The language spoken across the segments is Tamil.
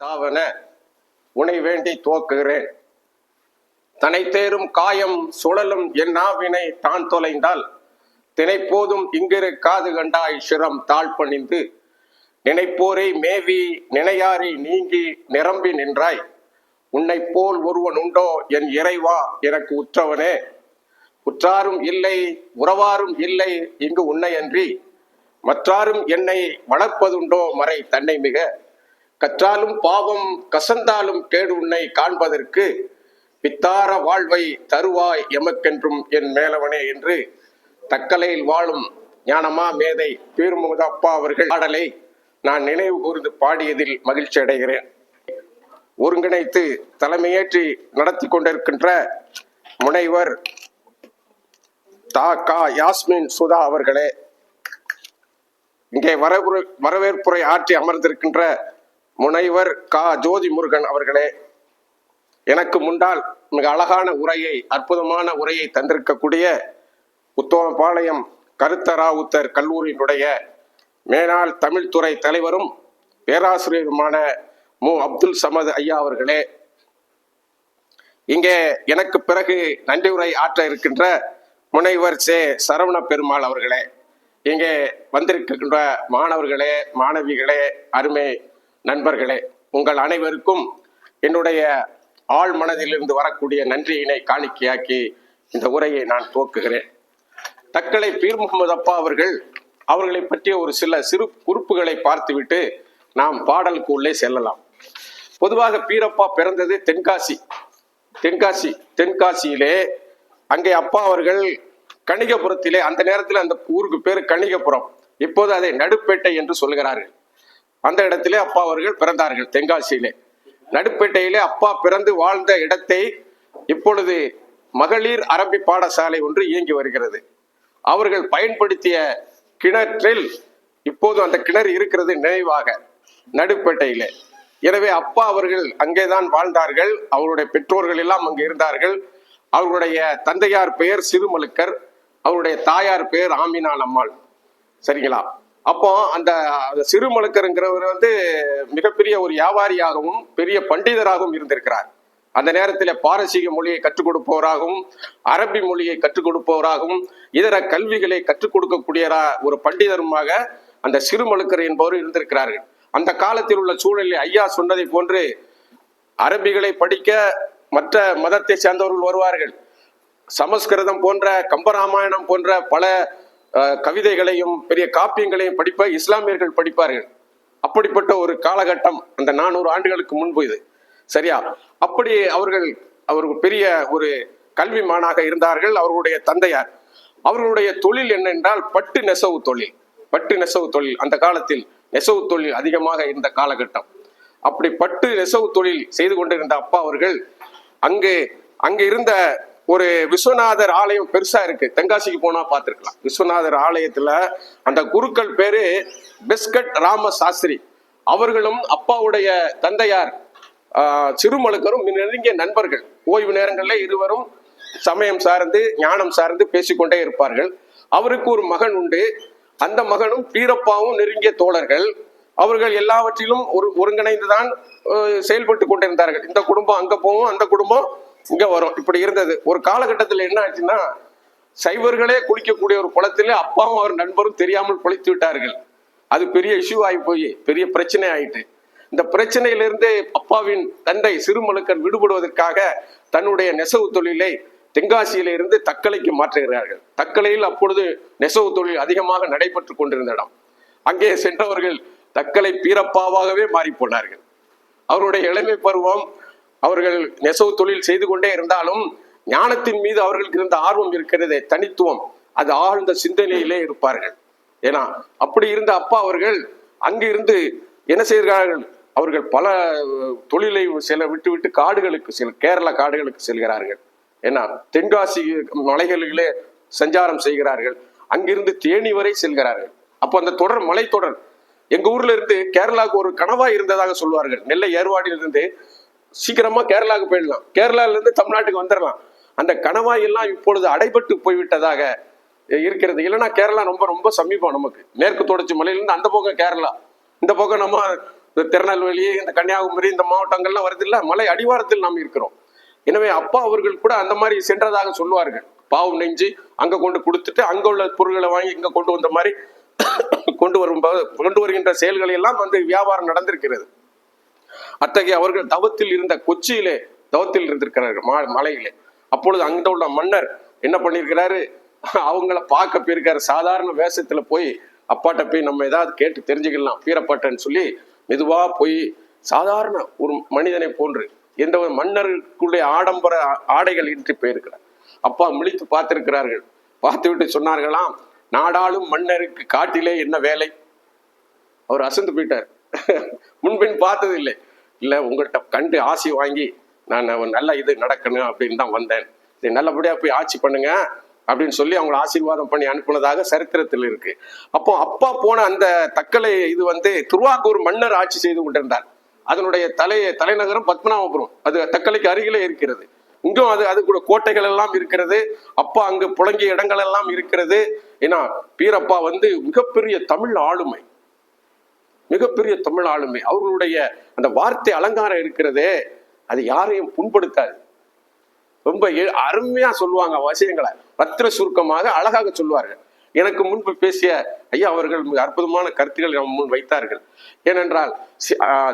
தாவன உனை வேண்டி துவக்குகிறேன். தனை தேரும் காயம் சுழலும் என் நாவினை தான் தொலைந்தால் தினைப்போதும் இங்கிரு காது கண்டாய் சிரம் தாழ்பணிந்து நினைப்போரை மேவி நினையாரை நீங்கி நிரம்பி நின்றாய் உன்னை போல் ஒருவன் உண்டோ என் இறைவா எனக்கு உற்றவனே. உற்றாரும் இல்லை உறவாரும் இல்லை இங்கு உன்னை அன்றி மற்றாரும் என்னை வளர்ப்பதுண்டோ மறை தன்னை மிக கற்றாலும் பாவம் கசந்தாலும் கேடு உன்னை காண்பதற்கு பித்தார வாழ்வை தருவாய் எமக்கென்றும் என் மேலவனே என்று தக்கலையில் வாழும் ஞானமா மேதை பீர்முகதப்பா அவர்கள் பாடலை நான் நினைவு கூர்ந்து பாடியதில் மகிழ்ச்சி அடைகிறேன். ஒருங்கிணைத்து தலைமையேற்றி நடத்தி கொண்டிருக்கின்ற முனைவர் தா கா யாஸ்மின் சுதா அவர்களே இங்கே வரவேற்புரை ஆற்றி அமர்ந்திருக்கின்ற முனைவர் கா. ஜோதி முருகன் அவர்களே எனக்கு முண்டால் மிக அழகான உரையை அற்புதமான உரையை தந்திருக்கக்கூடிய உத்தமபாளையம் கருத்தராவுத்தர் கல்லூரியினுடைய மேலாள் தமிழ்துறை தலைவரும் பேராசிரியருமான மு. அப்துல் சமது ஐயா அவர்களே இங்கே எனக்கு பிறகு நன்றி உரை ஆற்ற இருக்கின்ற முனைவர் சே. சரவண பெருமாள் அவர்களே இங்கே வந்திருக்கின்ற மாணவர்களே மாணவிகளே அருமை நண்பர்களே உங்கள் அனைவருக்கும் என்னுடைய ஆள் மனதிலிருந்து வரக்கூடிய நன்றியினை காணிக்கையாக்கி இந்த உரையை நான் துவக்குகிறேன். தக்கலை பீர் முகமது அப்பா அவர்கள் அவர்களை பற்றிய ஒரு சில சிறு குறிப்புகளை பார்த்துவிட்டு நாம் பாடலுக்கு உள்ளே செல்லலாம். பொதுவாக பீரப்பா பிறந்தது தென்காசி. தென்காசி தென்காசியிலே அங்கே அப்பா அவர்கள் கணிகபுரத்திலே அந்த நேரத்தில் அந்த ஊருக்கு பேர் கணிகபுரம். இப்போது அதை நடுப்பேட்டை என்று சொல்கிறார்கள். அந்த இடத்திலே அப்பா அவர்கள் பிறந்தார்கள் தென்காசியிலே. நடுப்பேட்டையிலே அப்பா பிறந்து வாழ்ந்த இடத்தை இப்பொழுது மகளிர் அரபி பாடசாலை ஒன்று இயங்கி வருகிறது. அவர்கள் பயன்படுத்திய கிணற்றில் இப்போது அந்த கிணறு இருக்கிறது நினைவாக நடுப்பேட்டையிலே. எனவே அப்பா அவர்கள் அங்கேதான் வாழ்ந்தார்கள் அவருடைய பெற்றோர்கள் எல்லாம் அங்கு இருந்தார்கள். அவருடைய தந்தையார் பெயர் சிறுமலுக்கர் அவருடைய தாயார் பெயர் ஆமினா அம்மாள். சரிங்களா? அப்போ அந்த சிறுமலுக்கருங்கிறவர் வந்து மிகப்பெரிய ஒரு வியாபாரியாகவும் பெரிய பண்டிதராகவும் இருந்திருக்கிறார். அந்த நேரத்தில் பாரசீக மொழியை கற்றுக் கொடுப்பவராகவும் அரபி மொழியை கற்றுக் கொடுப்பவராகவும் இதர கல்விகளை கற்றுக் கொடுக்கக்கூடியரா ஒரு பண்டிதருமாக அந்த சிறுமலுக்கர் என்பவர் இருந்திருக்கிறார்கள். அந்த காலத்தில் உள்ள சூழலில் ஐயா சொன்னதை போன்று அரபிகளை படிக்க மற்ற மதத்தை சேர்ந்தவர்கள் வருவார்கள். சமஸ்கிருதம் போன்ற கம்பராமாயணம் போன்ற பல கவிதைகளையும் பெரிய காப்பியங்களையும் படிப்ப இஸ்லாமியர்கள் படிப்பார்கள். அப்படிப்பட்ட ஒரு காலகட்டம் அந்த நானூறு ஆண்டுகளுக்கு முன்பு இது. சரியா? அப்படி அவர்கள் அவர் பெரிய ஒரு கல்வி மாணாக இருந்தார்கள் அவர்களுடைய தந்தையார். அவர்களுடைய தொழில் என்னென்றால் பட்டு நெசவு தொழில். பட்டு நெசவு தொழில். அந்த காலத்தில் நெசவு தொழில் அதிகமாக இருந்த காலகட்டம். அப்படி பட்டு நெசவு தொழில் செய்து கொண்டிருந்த அப்பா அவர்கள் அங்கு அங்கு இருந்த ஒரு விஸ்வநாதர் ஆலயம் பெருசா இருக்கு. தென்காசிக்கு போனா பார்த்துருக்கலாம். விஸ்வநாதர் ஆலயத்துல அந்த குருக்கள் பேரு பிஸ்கட் ராம சாஸ்திரி அவர்களும் அப்பாவுடைய தந்தையார் சிறுமலுக்கரும் நெருங்கிய நண்பர்கள். ஓய்வு நேரங்களில் இருவரும் சமயம் சார்ந்து ஞானம் சார்ந்து பேசிக்கொண்டே இருப்பார்கள். அவருக்கு ஒரு மகன் உண்டு. அந்த மகனும் பீரப்பாவும் நெருங்கிய தோழர்கள். அவர்கள் எல்லாவற்றிலும் ஒரு ஒருங்கிணைந்துதான் செயல்பட்டு கொண்டிருந்தார்கள். இந்த குடும்பம் அங்க போவோம் அந்த குடும்பம் இங்க வரும். இப்படி இருந்தது. ஒரு காலகட்டத்தில் என்ன ஆச்சுன்னா சைவர்களே குளிக்கக்கூடிய ஒரு குளத்திலே அப்பாவும் அவர் நண்பரும் தெரியாமல் குளித்து விட்டார்கள். அது பெரிய இஷ்யூ ஆகி போய் பெரிய பிரச்சனை ஆயிட்டு. இந்த பிரச்சனையிலிருந்து அப்பாவின் தந்தை சிறுமலுக்கன் விடுபடுவதற்காக தன்னுடைய நெசவு தொழிலை தென்காசியில இருந்து தக்கலைக்கு மாற்றுகிறார்கள். தக்கலையில் அப்பொழுது நெசவு தொழில் அதிகமாக நடைபெற்று கொண்டிருந்த இடம். அங்கே சென்றவர்கள் தக்கலை பீரப்பாவாகவே மாறி போனார்கள். அவருடைய இளமை பருவம் அவர்கள் நெசவு தொழில் செய்து கொண்டே இருந்தாலும் ஞானத்தின் மீது அவர்களுக்கு இருந்த ஆர்வம் இருக்கிறதே தனித்துவம். அது ஆழ்ந்த சிந்தனையிலே இருப்பார்கள். ஏன்னா அப்படி இருந்த அப்பா அவர்கள் அங்கிருந்து என்ன செய்கிறார்கள்? அவர்கள் பல தொழிலை சில விட்டுவிட்டு காடுகளுக்கு செல் கேரள காடுகளுக்கு செல்கிறார்கள். ஏன்னா தென்காசி மலைகளிலே சஞ்சாரம் செய்கிறார்கள். அங்கிருந்து தேனி வரை செல்கிறார்கள். அப்போ அந்த தொடர் மலைத்தொடர். எங்க ஊர்ல இருந்து கேரளாவுக்கு ஒரு கனவா இருந்ததாக சொல்வார்கள். நெல்லை ஏறுவாடியிலிருந்து சீக்கிரமா கேரளாவுக்கு போயிடலாம். கேரளால இருந்து தமிழ்நாட்டுக்கு வந்துடலாம் அந்த கணவாய் எல்லாம் இப்பொழுது அடைபட்டு போய்விட்டதாக இருக்கிறது. இல்லைன்னா கேரளா ரொம்ப ரொம்ப சமீபம் நமக்கு. மேற்கு தொடர்ச்சி மலையிலிருந்து அந்த பக்கம் கேரளா. இந்த பக்கம் நம்ம இந்த திருநெல்வேலி இந்த கன்னியாகுமரி இந்த மாவட்டங்கள்லாம் வருது இல்ல மலை அடிவாரத்தில் நாம் இருக்கிறோம். எனவே அப்பா அவர்கள் கூட அந்த மாதிரி சென்றதாக சொல்லுவார்கள். பாவம் நெஞ்சு அங்க கொண்டு கொடுத்துட்டு அங்க உள்ள பொருட்களை வாங்கி இங்க கொண்டு வந்த மாதிரி கொண்டு வரும் கொண்டு வருகின்ற செயல்கள் எல்லாம் வந்து வியாபாரம் நடந்திருக்கிறது. அத்தகைய அவர்கள் தவத்தில் இருந்த கொச்சியிலே தவத்தில் இருந்திருக்கிறார்கள் மா மலையிலே. அப்பொழுது அங்க உள்ள மன்னர் என்ன பண்ணியிருக்கிறாரு? அவங்கள பார்க்க போயிருக்காரு. சாதாரண வேஷத்துல போய் அப்பாட்ட போய் நம்ம ஏதாவது கேட்டு தெரிஞ்சுக்கலாம் பீரப்பாட்டன்னு சொல்லி மெதுவா போய் சாதாரண ஒரு மனிதனை போன்று எந்த ஒரு மன்னருக்குள்ளே ஆடம்பர ஆடைகள் இன்றி போயிருக்கிறார். அப்பா முழித்து பார்த்திருக்கிறார்கள். பார்த்து விட்டு சொன்னார்களாம் நாடாளும் மன்னருக்கு காட்டிலே என்ன வேலை? அவர் அசந்து போயிட்டார். முன்பின் பார்த்தது இல்லை இல்லை உங்கள்கிட்ட கண்டு ஆசி வாங்கி நான் நல்ல இது நடக்கணும் அப்படின்னு தான் வந்தேன். இது நல்லபடியாக போய் ஆட்சி பண்ணுங்க அப்படின்னு சொல்லி அவங்களை ஆசீர்வாதம் பண்ணி அனுப்புனதாக சரித்திரத்தில் இருக்கு. அப்போ அப்பா போன அந்த தக்கலை இது வந்து திருவாக்கூர் மன்னர் ஆட்சி செய்து கொண்டிருந்தார். அதனுடைய தலை தலைநகரம் பத்மநாபபுரம். அது தக்கலைக்கு அருகிலே இருக்கிறது. இங்கும் அது அது கூட கோட்டைகள் எல்லாம் இருக்கிறது. அப்பா அங்கு புழங்கிய இடங்கள் எல்லாம் இருக்கிறது. ஏன்னா பீரப்பா வந்து மிகப்பெரிய தமிழ் ஆளுமை. மிகப்பெரிய தமிழ் ஆளுமை. அவர்களுடைய அந்த வார்த்தை அலங்காரம் இருக்கிறதே அது யாரையும் புண்படுத்தாது. ரொம்ப அருமையா சொல்லுவாங்க விஷயங்களை பத்திர சுருக்கமாக அழகாக சொல்லுவார்கள். எனக்கு முன்பு பேசிய ஐயா அவர்கள் மிக அற்புதமான கருத்துக்கள் நம் முன் வைத்தார்கள். ஏனென்றால்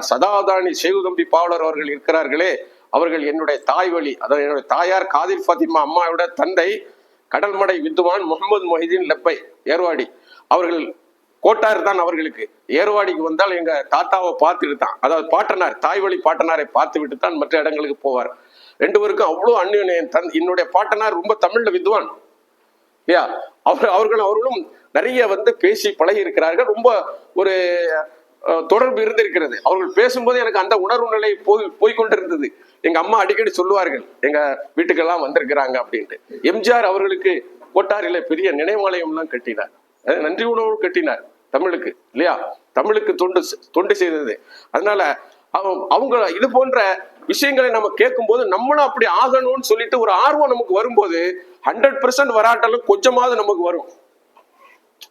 சதாதானி சேகுதம்பி பாவலர் அவர்கள் இருக்கிறார்களே அவர்கள் என்னுடைய தாய் வழி அதாவது என்னுடைய தாயார் காதில் ஃபாத்திமா அம்மாவோட தந்தை கடல்மடை வித்துவான் முகமது மொஹிதீன் லெப்பை ஏர்வாடி. அவர்கள் கோட்டார் தான் அவர்களுக்கு. ஏர்வாடிக்கு வந்தால் எங்க தாத்தாவை பார்த்துட்டு தான். அதாவது பாட்டனார் தாய் வழி பாட்டனாரை பார்த்து விட்டு தான் மற்ற இடங்களுக்கு போவார். ரெண்டு பேருக்கும் அவ்வளோ அந்நியன் தன் என்னுடைய பாட்டனார் ரொம்ப தமிழ்ல வித்வான். இல்லையா அவர் அவர்கள் அவர்களும் நிறைய வந்து பேசி பழகி இருக்கிறார்கள். ரொம்ப ஒரு தொடர்பு இருந்திருக்கிறது. அவர்கள் பேசும்போது எனக்கு அந்த உணர்வு நிலை போய் போய்கொண்டிருந்தது. எங்க அம்மா அடிக்கடி சொல்லுவார்கள் எங்க வீட்டுக்கெல்லாம் வந்திருக்கிறாங்க அப்படின்ட்டு. எம்ஜிஆர் அவர்களுக்கு கோட்டாரில பெரிய நினைவாலயம்லாம் கட்டினார். நன்றி உணவு கட்டினார். தமிழுக்கு இல்லையா? தமிழுக்கு தொண்டு தொண்டு செய்தது. அதனால அவங்க- அவங்க இது போன்ற விஷயங்களை நம்ம கேட்கும்போது நம்மளும் அப்படி ஆகணும்னு சொல்லிட்டு ஒரு ஆர்வம் நமக்கு வரும்போது ஹண்ட்ரட் பெர்சன்ட் வராட்டாலும் கொஞ்சமாவது நமக்கு வரும்.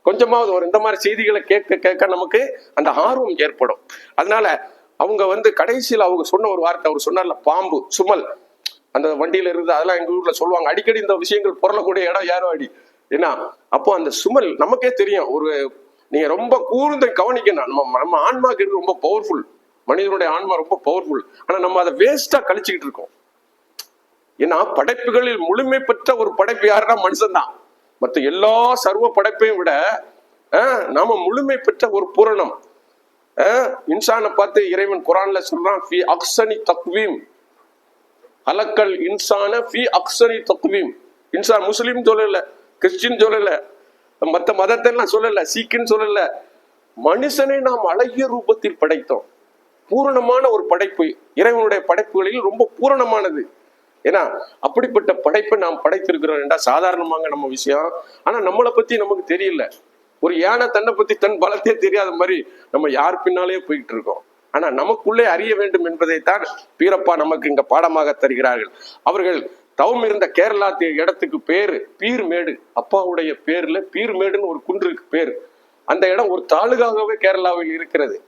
கொஞ்சமாவது வரும். இந்த மாதிரி செய்திகளை கேட்க கேட்க நமக்கு அந்த ஆர்வம் ஏற்படும். அதனால அவங்க வந்து கடைசியில் அவங்க சொன்ன ஒரு வார்த்தை அவர் சொன்னார்ல பாம்பு சுமல். அந்த வண்டியில இருந்து அதெல்லாம் எங்க ஊர்ல சொல்லுவாங்க அடிக்கடி இந்த விஷயங்கள் புரளக்கூடிய இடம் யாரோ அடி ஏன்னா அப்போ அந்த சுமல் நமக்கே தெரியும். ஒரு நீங்க ரொம்ப கூர்ந்து கவனிக்கணும். நம்ம நம்ம ஆன்மாக்கு ரொம்ப பவர்ஃபுல் மனிதனுடைய ஆன்மா ரொம்ப பவர்ஃபுல் ஆனா நம்ம அதை வேஸ்டா கழிச்சுக்கிட்டு இருக்கோம். ஏன்னா படைப்புகளில் முழுமை பெற்ற ஒரு படைப்பு யாருன்னா மனுஷன் தான். மற்ற எல்லா சர்வ படைப்பையும் விட ஆஹ், நாம முழுமை பெற்ற ஒரு பூரணம். ஆஹ், இன்சானை பார்த்து இறைவன் குரான்ல சொல்றான் ஃபி அக்ஸனி தக்வீம். அலக்கல் இன்சான ஃபி அக்ஸனி தக்வீம். இன்சான் முஸ்லீம் சொல்லல கிறிஸ்டின் சொல்லல மற்ற மதத்தை எல்லாம் சொல்லல சீக்கின்னு சொல்லல. மனுஷனை நாம் அழகிய ரூபத்தில் படைத்தோம். பூரணமான ஒரு படைப்பு இறைவனுடைய படைப்புகளில் ரொம்ப பூரணமானது. ஏன்னா அப்படிப்பட்ட படைப்பை நாம் படைத்திருக்கிறோம் என்றா சாதாரணமாக நம்ம விஷயம். ஆனா நம்மளை பத்தி நமக்கு தெரியல. ஒரு யானை தன்னை பத்தி தன் பலத்தே தெரியாத மாதிரி நம்ம யார் பின்னாலேயே போயிட்டு இருக்கோம். ஆனா நமக்குள்ளே அறிய வேண்டும் என்பதைத்தான் பீரப்பா நமக்கு இங்க பாடமாக தருகிறார்கள். அவர்கள் தவம் இருந்த கேரளா இடத்துக்கு பேரு பீர்மேடு. அப்பாவுடைய பேர்ல பீர்மேடுன்னு ஒரு குன்றுக்கு பேர். அந்த இடம் ஒரு தாலுகாகவே கேரளாவில் இருக்கிறது.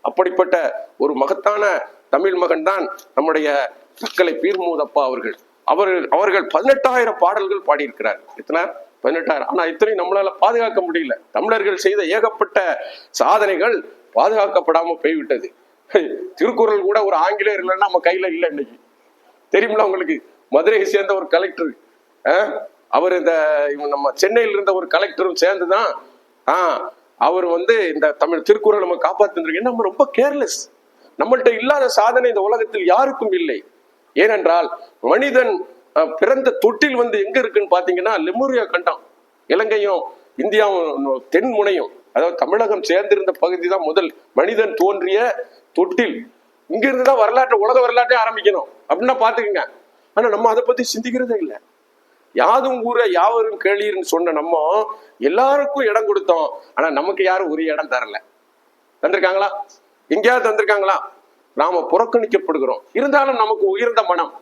அப்படிப்பட்ட ஒரு மகத்தான தமிழ் மகன் தான் நம்முடைய தக்கலை பீர்மூதப்பா அவர்கள். அவர்கள் அவர்கள் பதினெட்டாயிரம் பாடல்கள் பாடியிருக்கிறார். எத்தனை? பதினெட்டாயிரம். ஆனா இத்தனையும் நம்மளால பாதுகாக்க முடியல. தமிழர்கள் செய்த ஏகப்பட்ட சாதனைகள் பாதுகாக்கப்படாம போய்விட்டது. திருக்குறள் கூட ஒரு ஆங்கிலேயர் இல்லைன்னா நம்ம கையில இல்லை இன்னைக்கு. தெரியுமில உங்களுக்கு? மதுரையை சேர்ந்த ஒரு கலெக்டர் அவர் இந்த நம்ம சென்னையில் இருந்த ஒரு கலெக்டரும் சேர்ந்துதான் ஆ அவர் வந்து இந்த தமிழ் திருக்குறள் நம்ம காப்பாத்திருந்திருக்கு நம்ம ரொம்ப கேர்லெஸ் நம்மள்கிட்ட இல்லாத சாதனை இந்த உலகத்தில் யாருக்கும் இல்லை. ஏனென்றால் மனிதன் பிறந்த தொட்டில் வந்து எங்க இருக்குன்னு பாத்தீங்கன்னா லெமூரியா கண்டம் இலங்கையும் இந்தியாவும் தென் முனையும். அதாவது தமிழகம் சேர்ந்திருந்த பகுதி தான் முதல் மனிதன் தோன்றிய தொட்டில். இங்கிருந்து தான் வரலாற்று உலக வரலாற்றே ஆரம்பிக்கணும். அப்படின்னா பாத்துக்கங்க. ஆனா நம்ம அதை பத்தி சிந்திக்கிறதே இல்லை. யாதும் கூற யாவரும் கேளீர்னு சொன்ன நம்ம எல்லாருக்கும் இடம் கொடுத்தோம். ஆனா நமக்கு யாரும் ஒரு இடம் தரல. தந்திருக்காங்களா? எங்கேயாவது தந்திருக்காங்களா? நாம புறக்கணிக்கப்படுகிறோம். இருந்தாலும் நமக்கு உயர்ந்த மனம்.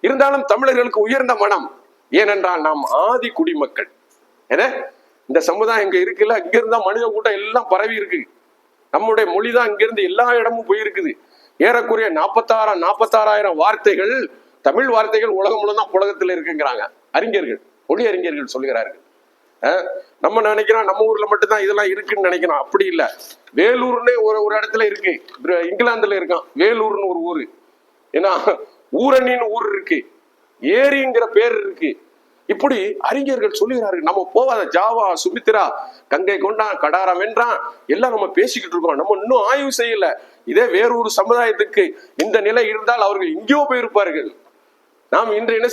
இருந்தாலும் தமிழர்களுக்கு உயர்ந்த மனம். ஏனென்றால் நாம் ஆதி குடிமக்கள். என்ன? இந்த சமுதாயம் இங்க இருக்குல்ல? இங்கிருந்தா மனித கூட்டம் எல்லாம் பரவி இருக்கு. நம்முடைய மொழிதான் இங்கிருந்து எல்லா இடமும் போயிருக்குது. ஏறக்குறைய நாற்பத்தாறாம் நாற்பத்தாறாயிரம் வார்த்தைகள் தமிழ் வார்த்தைகள் உலகம் முழுதான் புலகத்தில் இருக்குங்கிறாங்க. அறிஞர்கள் மொழி அறிஞர்கள் சொல்கிறார்கள் நம்ம நினைக்கிறோம் நம்ம ஊர்ல மட்டும்தான் இதெல்லாம் இருக்குன்னு நினைக்கிறோம். அப்படி இல்லை. வேலூர்னு ஒரு ஒரு இடத்துல இருக்கு. இங்கிலாந்துல இருக்கான். வேலூர்னு ஒரு ஊரு. ஏன்னா ஊரணின்னு ஊர் இருக்கு. ஏரிங்கிற பேர் இருக்கு. இப்படி அறிஞர்கள் சொல்லுகிறார்கள். நம்ம போவாத ஜாவா சுமித்ரா கங்கை கொண்டான் கடாரம் வென்றான் எல்லாம் நம்ம பேசிக்கிட்டு இருக்கோம். நம்ம இன்னும் ஆய்வு செய்யல. இதே வேறொரு சமுதாயத்துக்கு இந்த நிலை இருந்தால் அவர்கள் எங்கேயோ போயிருப்பார்கள். நாம் இன்று என்ன